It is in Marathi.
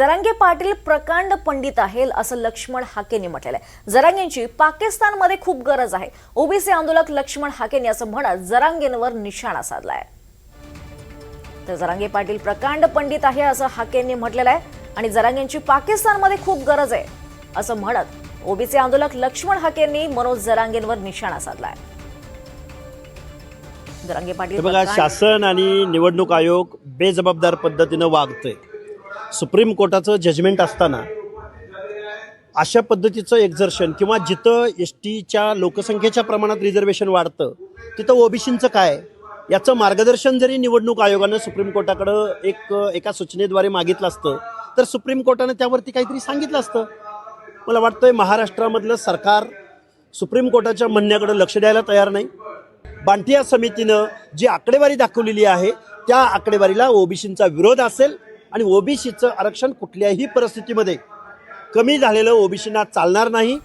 जरांगे पाटील प्रकांड पंडित आहे असं लक्ष्मण हाकेंनी म्हटलेलं आहे. जरांगेंची पाकिस्तानमध्ये खूप गरज आहे. ओबीसी आंदोलक लक्ष्मण हाकेंनी असं म्हणत जरांगेंवर निशाणा साधलाय. तर जरांगे पाटील प्रकांड पंडित आहे असं हाकेंनी म्हटलेलं आहे आणि जरांगेंची पाकिस्तानमध्ये खूप गरज आहे असं म्हणत ओबीसी आंदोलक लक्ष्मण हाकेंनी मनोज जरांगेंवर निशाणा साधलाय. जरांगे हे पाटील बघा शासन आणि निवडणूक आयोग बेजबाबदार पद्धतीनं वागतंय. सुप्रीम कोर्टाचं जजमेंट असताना अशा पद्धतीचं एक्झर्शन किंवा जिथं एस टीच्या लोकसंख्येच्या प्रमाणात रिझर्वेशन वाढतं तिथं ओबीसींचं काय? याचं मार्गदर्शन जरी निवडणूक आयोगानं सुप्रीम कोर्टाकडं एक एका सूचनेद्वारे मागितलं असतं तर सुप्रीम कोर्टानं त्यावरती काहीतरी सांगितलं असतं. मला वाटतंय महाराष्ट्रामधलं सरकार सुप्रीम कोर्टाच्या म्हणण्याकडे लक्ष द्यायला तयार नाही. बांटिया समितीनं जी आकडेवारी दाखवलेली आहे त्या आकडेवारीला ओबीसींचा विरोध असेल आणि ओबीसीचं आरक्षण कुठल्याही परिस्थितीमध्ये कमी झालेलं ओबीसींना चालणार नाही.